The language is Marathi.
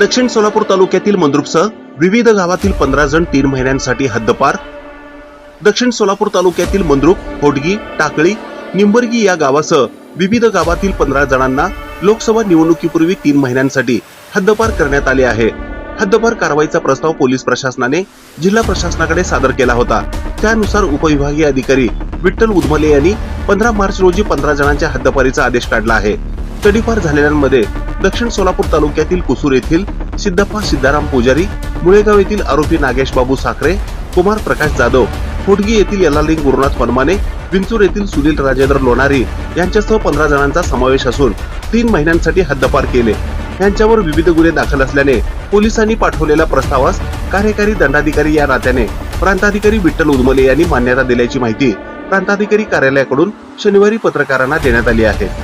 दक्षिण सोलापूर तालुक्यातील मंद्रुपसह विविध गावातील पंधरा जण तीन महिन्यांसाठी हद्दपार. दक्षिण सोलापूर तालुक्यातील मंद्रुप होडगी टाकळी निंबर्गी या गावासह विविध गावातील पंधरा जणांना लोकसभा निवडणुकीपूर्वी तीन महिन्यांसाठी हद्दपार करण्यात आले आहे. हद्दपार कारवाईचा प्रस्ताव पोलीस प्रशासनाने जिल्हा प्रशासनाकडे सादर केला होता. त्यानुसार उपविभागीय अधिकारी विठ्ठल उदमले यांनी पंधरा मार्च रोजी पंधरा जणांच्या हद्दपारीचा आदेश काढला आहे. तडीपार झालेल्यांमध्ये दक्षिण सोलापूर तालुक्यातील कुसूर येथील सिद्धप्पा सिद्धाराम पुजारी मुळेगाव येथील आरोपी नागेश बाबू साखरे कुमार प्रकाश जाधव फोडगी येथील यल्लालिंग गुरुनाथ पनमाने विंचूर येथील सुनील राजेंद्र लोणारी यांच्यासह पंधरा जणांचा समावेश असून तीन महिन्यांसाठी हद्दपार केले. यांच्यावर विविध गुन्हे दाखल असल्याने पोलिसांनी पाठवलेल्या प्रस्तावास कार्यकारी दंडाधिकारी या नात्याने प्रांताधिकारी विठ्ठल उदमले यांनी मान्यता दिल्याची माहिती प्रांताधिकारी कार्यालयाकडून शनिवारी पत्रकारांना देण्यात आली आहे.